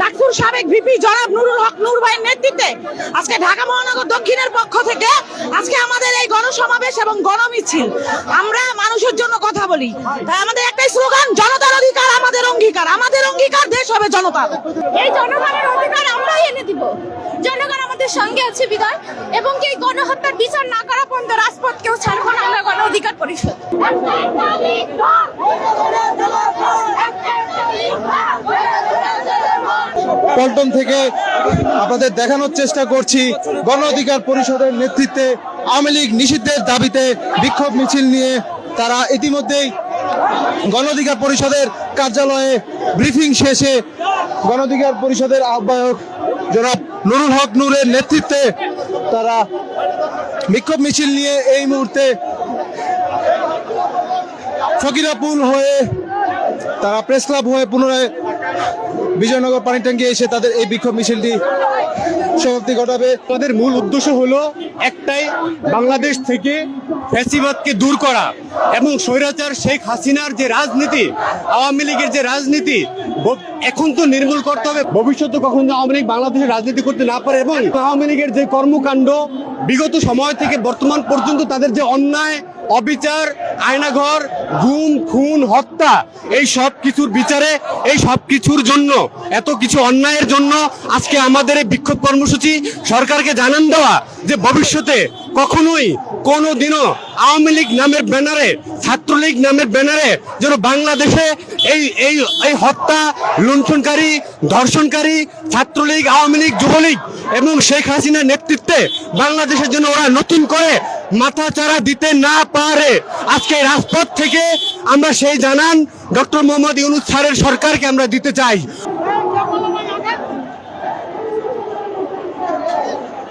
ডাকসুর সাবেক ভিপি জনাব নুরুল হক নুর নেতৃত্বে আজকে ঢাকা মহানগর দক্ষিণের পক্ষ থেকে আজকে আমাদের এই গণসমাবেশ এবং গণমিছিল। আমরা মানুষের জন্য কথা বলি। তাই আমাদের একটাই স্লোগান, জনতার অধিকার আমাদের অঙ্গীকার। আমাদের অঙ্গীকার দেশ হবে জনতা এই জনগণের অধিকার আমরাই এনে দিব। সঙ্গে আছে বিদায়, এবং এই গণহত্যার বিচার না করা পর্যন্ত রাজপথ কেউ ছাড়বো না আমরা গণ অধিকার পরিষদ। পল্টন থেকে আপনাদের দেখানোর চেষ্টা করছি, গণ অধিকার পরিষদের নেতৃত্বে আওয়ামী লীগ নিষিদ্ধের দাবিতে বিক্ষোভ মিছিল নিয়ে তারা ইতিমধ্যেই গণ অধিকার পরিষদের কার্যালয়ে ব্রিফিং শেষে গণ অধিকার পরিষদের আহ্বায়ক জনাব নুরুল হক নূরের নেতৃত্বে তারা বিক্ষোভ মিছিল নিয়ে এই মুহূর্তে ফকিরাপুল হয়ে তারা প্রেস ক্লাব হয়ে পুনরায় বিজয়নগর পানি ট্যাঙ্কি এসে তাদের এই বিক্ষোভ মিছিলটি সমাপ্তি ঘটাবে। তাদের মূল উদ্দেশ্য হলো একটাই, বাংলাদেশ থেকে ফ্যাসিবাদকে দূর করা এবং স্বৈরাচার শেখ হাসিনার যে রাজনীতি, আওয়ামী লীগের যে রাজনীতি এখন তো নির্মূল করতে হবে। ভবিষ্যতে কখন আওয়ামী লীগ বাংলাদেশে রাজনীতি করতে না পারে এবং আওয়ামী লীগের যে কর্মকাণ্ড, বিগত সময় থেকে বর্তমান পর্যন্ত তাদের যে অন্যায়, অবিচার, আয়নাঘর, গুম, খুন, হত্যা, এই সব কিছুর বিচারে, এই সব কিছুর জন্য, এত কিছু অন্যায়ের জন্য আজকে আমাদের এই বিক্ষোভ কর্মসূচি সরকারকে জানান দেওয়া যে ভবিষ্যতে কখনোই কোনো দিনও আওয়ামী লীগ নামের ব্যানারে, ছাত্রলীগ নামের ব্যানারে যেন বাংলাদেশে এই এই এই হত্যা, লুণ্ঠনকারী, ধর্ষণকারী, ছাত্রলীগ, আওয়ামী লীগ, যুবলীগ এবং শেখ হাসিনার নেতৃত্বে বাংলাদেশের জন্য ওরা নতুন করে মাথা চারা দিতে না পারে। আজকে রাজপথ থেকে আমরা সেই জানান ডক্টর মোহাম্মদ ইউনুস স্যারের সরকারকে আমরা দিতে চাই।